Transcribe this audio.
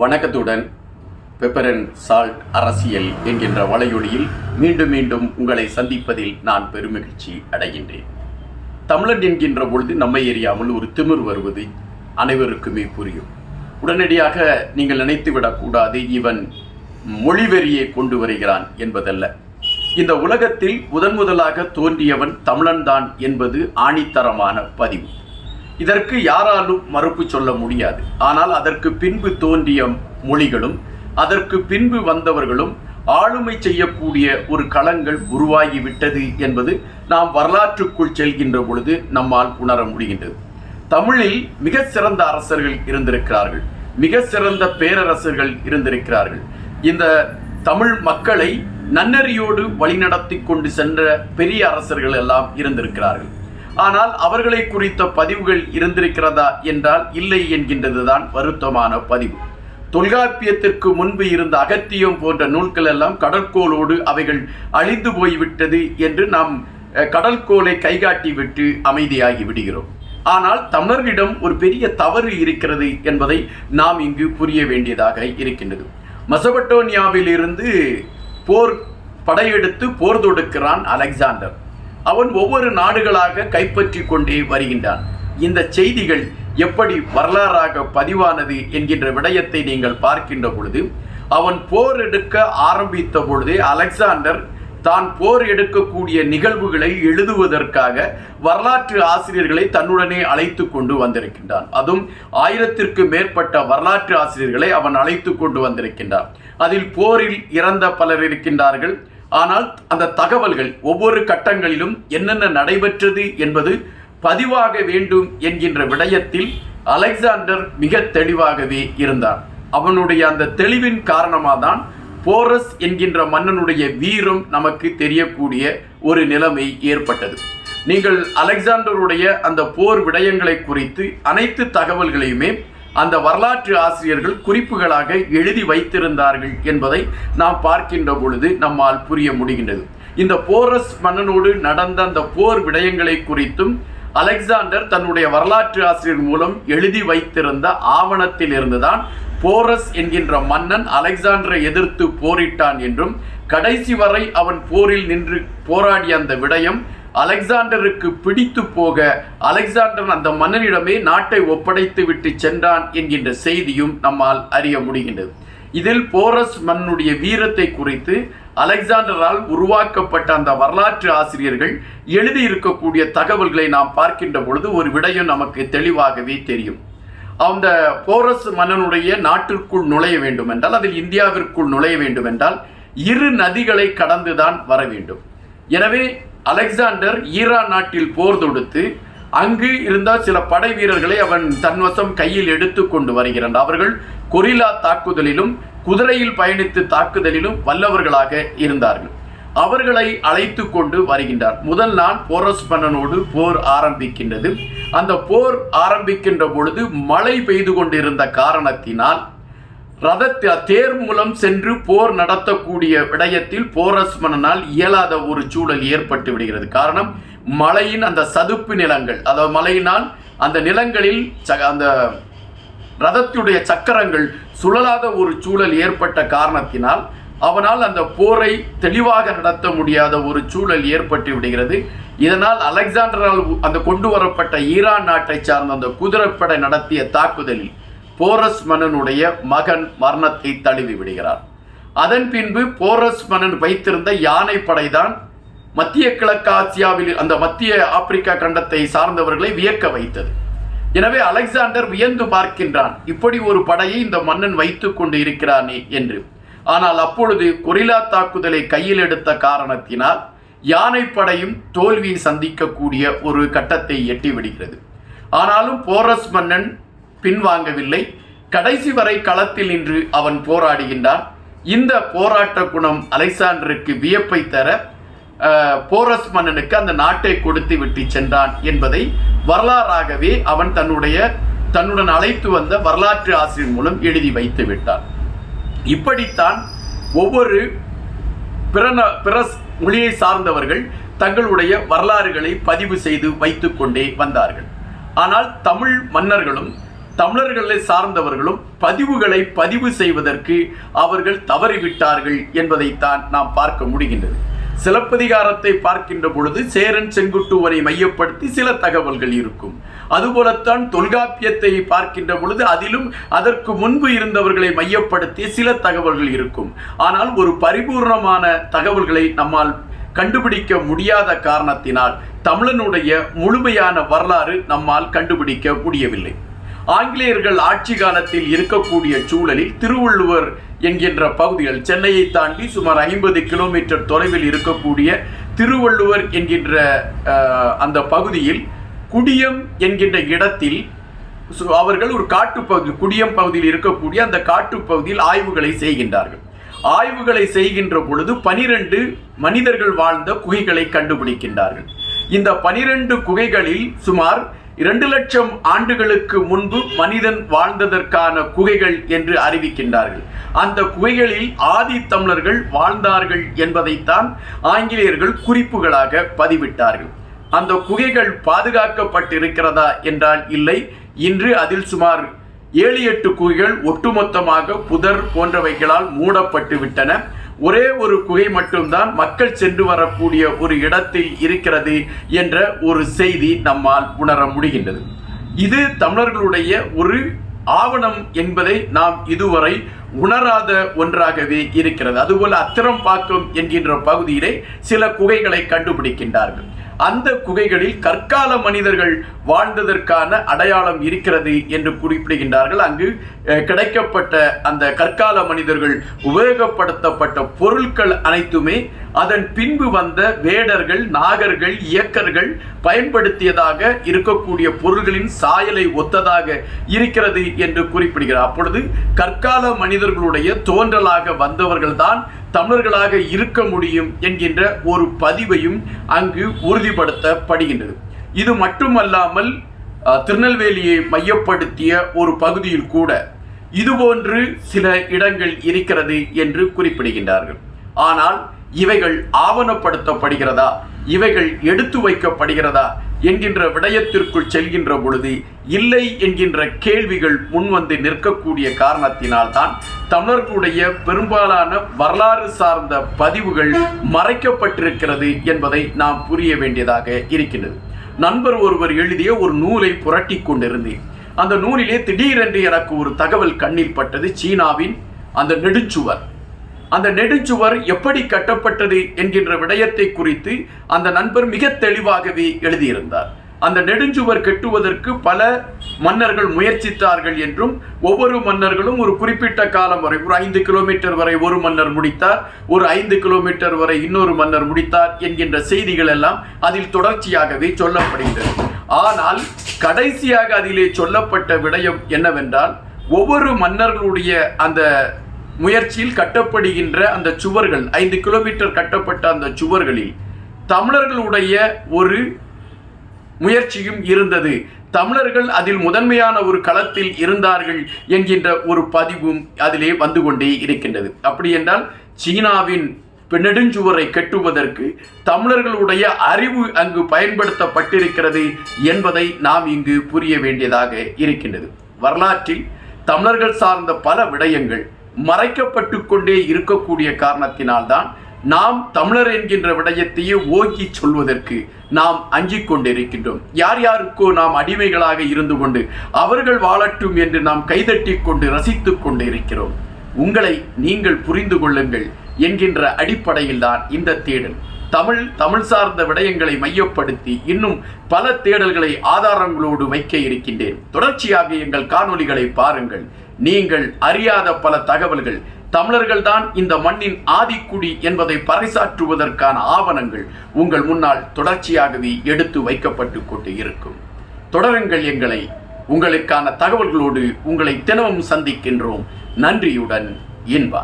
வணக்கத்துடன் pepper and salt அரசியல் என்கின்ற வலையொலியில் மீண்டும் மீண்டும் உங்களை சந்திப்பதில் நான் பெருமகிழ்ச்சி அடைகின்றேன். தமிழன் என்கின்ற பொழுது நம்மை எறியாமல் ஒரு திமிர் வருவது அனைவருக்குமே புரியும். உடனடியாக நீங்கள் நினைத்து விடக்கூடாது இவன் மொழிவெறியை கொண்டு வருகிறான் என்பதல்ல. இந்த உலகத்தில் முதன் முதலாக தோன்றியவன் தமிழன்தான் என்பது ஆணித்தரமான பதிவு. இதற்கு யாராலும் மறுப்பு சொல்ல முடியாது. ஆனால் அதற்கு பின்பு தோன்றிய மொழிகளும் அதற்கு பின்பு வந்தவர்களும் ஆளுமை செய்யக்கூடிய ஒரு களங்கள் உருவாகிவிட்டது என்பது நாம் வரலாற்றுக்குள் செல்கின்ற பொழுது நம்மால் உணர முடிகின்றது. தமிழில் மிக சிறந்த அரசர்கள் இருந்திருக்கிறார்கள். மிக சிறந்த பேரரசர்கள் இருந்திருக்கிறார்கள். இந்த தமிழ் மக்களை நன்னறியோடு வழிநடத்தி கொண்டு சென்ற பெரிய அரசர்கள் எல்லாம் இருந்திருக்கிறார்கள். ஆனால் அவர்களை குறித்த பதிவுகள் இருந்திருக்கிறதா என்றால் இல்லை என்கின்றதுதான் வருத்தமான பதிவு. தொல்காப்பியத்திற்கு முன்பு இருந்த அகத்தியம் போன்ற நூல்கள் எல்லாம் கடற்கோளோடு அவைகள் அழிந்து போய்விட்டது என்று நாம் கடற்கோளை கைகாட்டி விட்டு அமைதியாகி விடுகிறோம். ஆனால் தமிழர்களிடம் ஒரு பெரிய தவறு இருக்கிறது என்பதை நாம் இங்கு புரிய வேண்டியதாக இருக்கின்றது. மசபட்டோனியாவில் இருந்து போர் படையெடுத்து போர் தொடுக்கிறான் அலெக்சாண்டர். அவன் ஒவ்வொரு நாடுகளாக கைப்பற்றி கொண்டே வருகின்றான். இந்த செய்திகள் எப்படி வரலாறாக பதிவானது என்கின்ற விடயத்தை நீங்கள் பார்க்கின்ற பொழுது அவன் போர் எடுக்க ஆரம்பித்த பொழுதே அலெக்சாண்டர் தான் போர் எடுக்கக்கூடிய நிகழ்வுகளை எழுதுவதற்காக வரலாற்று ஆசிரியர்களை தன்னுடனே அழைத்து கொண்டு வந்திருக்கின்றான். அதுவும் ஆயிரத்திற்கு மேற்பட்ட வரலாற்று ஆசிரியர்களை அவன் அழைத்து கொண்டு வந்திருக்கின்றான். அதில் போரில் இறந்த பலர் இருக்கின்றார்கள். ஆனால் அந்த தகவல்கள் ஒவ்வொரு கட்டங்களிலும் என்னென்ன நடைபெற்றது என்பது பதிவாக வேண்டும் என்கின்ற விடயத்தில் அலெக்சாண்டர் மிக தெளிவாகவே இருந்தான் அவனுடைய அந்த தெளிவின் காரணமாக தான் போரஸ் என்கின்ற மன்னனுடைய வீரம் நமக்கு தெரியக்கூடிய ஒரு நிலைமை ஏற்பட்டது. நீங்கள் அலெக்சாண்டருடைய அந்த போர் விடயங்களை குறித்து அனைத்து தகவல்களையுமே அந்த வரலாற்று ஆசிரியர்கள் குறிப்புகளாக எழுதி வைத்திருந்தார்கள் என்பதை நாம் பார்க்கின்ற பொழுது நம்மால் புரிய முடிகின்றது. இந்த போரஸ் மன்னனோடு நடந்த அந்த போர் விடயங்களை குறித்தும் அலெக்சாண்டர் தன்னுடைய வரலாற்று ஆசிரியர் மூலம் எழுதி வைத்திருந்த ஆவணத்தில் இருந்துதான் போரஸ் என்கின்ற மன்னன் அலெக்சாண்டரை எதிர்த்து போரிட்டான் என்றும் கடைசி வரை அவன் போரில் நின்று போராடிய அந்த விடயம் அலெக்சாண்டருக்கு பிடித்து போக அலெக்சாண்டர் அந்த மன்னனிடமே நாட்டை ஒப்படைத்து விட்டு சென்றான் என்கின்ற செய்தியும் நம்மால் அறிய முடிகின்றது. இதில் போரஸ் மன்னுடைய வீரத்தை குறித்து அலெக்சாண்டரால் உருவாக்கப்பட்ட அந்த வரலாற்று ஆசிரியர்கள் எழுதியிருக்கக்கூடிய தகவல்களை நாம் பார்க்கின்ற பொழுது ஒரு விடயம் நமக்கு தெளிவாகவே தெரியும். அந்த போரஸ் மன்னனுடைய நாட்டிற்குள் நுழைய வேண்டும் என்றால் அதில் இந்தியாவிற்குள் நுழைய வேண்டும் என்றால் இரு நதிகளை கடந்துதான் வர வேண்டும். எனவே அலெக்சாண்டர் ஈரான் நாட்டில் போர் தொடுத்து அங்கு இருந்த சில படை வீரர்களை அவன் தன்வசம் கையில் எடுத்து கொண்டு வருகிறான். அவர்கள் கொரில்லா தாக்குதலிலும் குதிரையில் பயணித்து தாக்குதலிலும் வல்லவர்களாக இருந்தார்கள். அவர்களை அழைத்து கொண்டு வருகின்றார். முதல் நாள் போரஸ்பன்னனோடு போர் ஆரம்பிக்கின்றது. அந்த போர் ஆரம்பிக்கின்ற பொழுது மழை பெய்து கொண்டிருந்த காரணத்தினால் ரதத்தை தேர் மூலம் சென்று போர் நடத்தக்கூடிய விடயத்தில் போரஸ் மன்னனால் இயலாத ஒரு சூழல் ஏற்பட்டு விடுகிறது. காரணம் மலையின் அந்த சதுப்பு நிலங்கள். அதாவது மலையினால் அந்த நிலங்களில் ச- அந்த ரதத்துடைய சக்கரங்கள் சுழலாத ஒரு சூழல் ஏற்பட்ட காரணத்தினால் அவனால் அந்த போரை தெளிவாக நடத்த முடியாத ஒரு சூழல் ஏற்பட்டு விடுகிறது. இதனால் அலெக்சாண்டரால் அந்த கொண்டு வரப்பட்ட ஈரான் நாட்டை சார்ந்த அந்த குதிரைப்படை நடத்திய தாக்குதலில் போரஸ் மன்னனுடைய மகன் மரணத்தை தழுவி விடுகிறார். அதன் பின்பு போரஸ் மன்னன் வைத்திருந்த யானை படைதான் மத்திய கிழக்கு ஆசியாவில் அந்த மத்திய ஆப்பிரிக்கா கண்டத்தை சார்ந்தவர்களை வியக்க வைத்தது. எனவே அலெக்சாண்டர் வியந்து பார்க்கின்றான் இப்படி ஒரு படையை இந்த மன்னன் வைத்துக் கொண்டு இருக்கிறானே என்று. ஆனால் அப்பொழுது கொரில்லா தாக்குதலை கையில் எடுத்த காரணத்தினால் யானைப்படையும் தோல்வியை சந்திக்கக்கூடிய ஒரு கட்டத்தை எட்டி விடுகிறது ஆனாலும் போரஸ் மன்னன் பின்வாங்கவில்லை. கடைசி வரை களத்தில் நின்று அவன் போராடுகின்றான். இந்த போராட்ட குணம் அலெக்சாண்டருக்கு வியப்பை தர போரஸ் மன்னனுக்கு அந்த நாட்டை கொடுத்து விட்டு சென்றான் என்பதை வரலாறாகவே அவன் தன்னுடைய தன்னுடன் அழைத்து வந்த வரலாற்று ஆசிரியர் மூலம் எழுதி வைத்து விட்டான். இப்படித்தான் ஒவ்வொரு பிற பிற மொழியை சார்ந்தவர்கள் தங்களுடைய வரலாறுகளை பதிவு செய்து வைத்துக்கொண்டே வந்தார்கள். ஆனால் தமிழ் மன்னர்களும் தமிழர்களை சார்ந்தவர்களும் பதிவுகளை பதிவு செய்வதற்கு அவர்கள் தவறிவிட்டார்கள் என்பதைத்தான் நாம் பார்க்க முடிகின்றது. சிலப்பதிகாரத்தை பார்க்கின்ற பொழுது சேரன் செங்குட்டுவரை மையப்படுத்தி சில தகவல்கள் இருக்கும். அதுபோலத்தான் தொல்காப்பியத்தை பார்க்கின்ற பொழுது அதிலும் அதற்கு முன்பு இருந்தவர்களை மையப்படுத்தி சில தகவல்கள் இருக்கும். ஆனால் ஒரு பரிபூர்ணமான தகவல்களை நம்மால் கண்டுபிடிக்க முடியாத காரணத்தினால் தமிழனுடைய முழுமையான வரலாறு நம்மால் கண்டுபிடிக்க முடியவில்லை. ஆங்கிலேயர்கள் ஆட்சி காலத்தில் இருக்கக்கூடிய சூழலில் திருவள்ளுவர் என்கின்ற பகுதிகள் சென்னையை தாண்டி சுமார் ஐம்பது கிலோமீட்டர் தொலைவில் இருக்கக்கூடிய திருவள்ளுவர் என்கின்ற அந்த பகுதியில் குடியம் என்கின்ற இடத்தில் சு- அவர்கள் ஒரு காட்டுப்பகுதி குடியம் பகுதியில் இருக்கக்கூடிய அந்த காட்டுப்பகுதியில் ஆய்வுகளை செய்கின்றார்கள். ஆய்வுகளை செய்கின்ற பொழுது பனிரெண்டு மனிதர்கள் வாழ்ந்த குகைகளை கண்டுபிடிக்கின்றார்கள். இந்த பனிரெண்டு குகைகளில் சுமார் இரண்டு லட்சம் ஆண்டுகளுக்கு முன்பு மனிதன் வாழ்ந்ததற்கான குகைகள் என்று அறிவிக்கின்றார்கள். அந்த குகைகளில் ஆதி தமிழர்கள் வாழ்ந்தார்கள் என்பதைத்தான் ஆங்கிலேயர்கள் குறிப்புகளாக பதிவிட்டார்கள். அந்த குகைகள் பாதுகாக்கப்பட்டிருக்கிறதா என்றால் இல்லை. இன்று அதில் சுமார் ஏழு எட்டு குகைகள் ஒட்டுமொத்தமாக புதர் போன்றவைகளால் மூடப்பட்டு விட்டன ஒரே ஒரு குகை மட்டும்தான் மக்கள் சென்று வரக்கூடிய ஒரு இடத்தில் இருக்கிறது என்ற ஒரு செய்தி நம்மால் உணர முடிகின்றது. இது தமிழர்களுடைய ஒரு ஆவணம் என்பதை நாம் இதுவரை உணராத ஒன்றாகவே இருக்கிறது. அதுபோல அத்திரம்பாக்கம் என்கின்ற பகுதியிலே சில குகைகளை கண்டுபிடிக்கின்றார்கள். அந்த குகைகளில் கற்கால மனிதர்கள் வாழ்ந்ததற்கான அடையாளம் இருக்கிறது என்று குறிப்பிடுகின்றார்கள். அங்கு கிடைக்கப்பட்ட அந்த கற்கால மனிதர்கள் உபயோகப்படுத்தப்பட்ட பொருட்கள் அனைத்துமே அதன் பின்பு வந்த வேடர்கள் நாகர்கள் இயக்கர்கள் பயன்படுத்தியதாக இருக்கக்கூடிய பொருள்களின் சாயலை ஒத்ததாக இருக்கிறது என்று குறிப்பிடுகிறார். அப்பொழுது கற்கால மனிதர்களுடைய தோன்றலாக வந்தவர்கள்தான் தமிழர்களாக இருக்க முடியும் என்கின்ற ஒரு பதிவையும் அங்கு உறுதிப்படுத்தப்படுகின்றது. இது மட்டுமல்லாமல் திருநெல்வேலியை மையப்படுத்திய ஒரு பகுதியில் கூட இதுபோன்று சில இடங்கள் இருக்கிறது என்று குறிப்பிடுகின்றார்கள். ஆனால் இவைகள் ஆவணப்படுத்தப்படுகிறதா? இவைகள் எடுத்து வைக்கப்படுகிறதா? என்கின்ற விடயத்திற்குள் செல்கின்ற பொழுது இல்லை என்கின்ற கேள்விகள் முன்வந்து நிற்கக்கூடிய காரணத்தினால்தான் தமிழர்களுடைய பெரும்பாலான வரலாறு சார்ந்த பதிவுகள் மறைக்கப்பட்டிருக்கிறது என்பதை நாம் புரிய வேண்டியதாக இருக்கின்றது. நண்பர் ஒருவர் எழுதிய ஒரு நூலை புரட்டி கொண்டிருந்தேன். அந்த நூலிலே திடீரென்று எனக்கு ஒரு தகவல் கண்ணில் பட்டது. சீனாவின் அந்த நெடுச்சுவர் அந்த நெடுச்சுவர் எப்படி கட்டப்பட்டது என்கின்ற விடயத்தை குறித்து அந்த நண்பர் மிக தெளிவாகவே எழுதியிருந்தார். அந்த நெடுஞ்சுவர் கட்டுவதற்கு பல மன்னர்கள் முயற்சித்தார்கள் என்றும் ஒவ்வொரு மன்னர்களும் ஒரு குறிப்பிட்ட காலம் வரை ஒரு ஐந்து கிலோமீட்டர் வரை ஒரு மன்னர் முடித்தார் ஒரு ஐந்து கிலோமீட்டர் வரை இன்னொரு மன்னர் முடித்தார் என்கின்ற செய்திகள் எல்லாம் அதில் தொடர்ச்சியாகவே சொல்லப்படுகிறது ஆனால் கடைசியாக அதிலே சொல்லப்பட்ட விடயம் என்னவென்றால் ஒவ்வொரு மன்னர்களுடைய அந்த முயற்சியில் கட்டப்படுகின்ற அந்த சுவர்கள் ஐந்து கிலோமீட்டர் கட்டப்பட்ட அந்த சுவர்களில் தமிழர்களுடைய ஒரு முயற்சியும் இருந்தது. தமிழர்கள் அதில் முதன்மையான ஒரு களத்தில் இருந்தார்கள் என்கின்ற ஒரு பதிவும் அதிலே வந்து கொண்டே இருக்கின்றது. அப்படி என்றால் சீனாவின் நெடுஞ்சுவரை கட்டுவதற்கு தமிழர்களுடைய அறிவு அங்கு பயன்படுத்தப்பட்டிருக்கிறது என்பதை நாம் இங்கு புரிய வேண்டியதாக இருக்கின்றது. வரலாற்றில் தமிழர்கள் சார்ந்த பல விடயங்கள் மறைக்கப்பட்டு கொண்டே இருக்கக்கூடிய காரணத்தினால்தான் நாம் தமிழர் என்கின்ற விடயத்தையே ஓங்கி சொல்வதற்கு நாம் அஞ்சிக் கொண்டிருக்கின்றோம். யார் யாருக்கோ நாம் அடிமைகளாக இருந்து கொண்டு அவர்கள் வாழட்டும் என்று நாம் கைதட்டி கொண்டு ரசித்துக் கொண்டு இருக்கிறோம் உங்களை நீங்கள் புரிந்து கொள்ளுங்கள் என்கின்ற அடிப்படையில் தான் இந்த தேடல். தமிழ் தமிழ் சார்ந்த விடயங்களை மையப்படுத்தி இன்னும் பல தேடல்களை ஆதாரங்களோடு வைக்க இருக்கின்றேன். தொடர்ச்சியாக எங்கள் காணொளிகளை பாருங்கள். நீங்கள் அறியாத பல தகவல்கள். தமிழர்கள் தான் இந்த மண்ணின் ஆதிக்குடி என்பதை பறைசாற்றுவதற்கான ஆவணங்கள் உங்கள் முன்னால் தொடர்ச்சியாகவே எடுத்து வைக்கப்பட்டு கொண்டு இருக்கும். தொடருங்கள் எங்களை. உங்களுக்கான தகவல்களோடு உங்களை தினமும் சந்திக்கின்றோம். நன்றியுடன் இன்பா.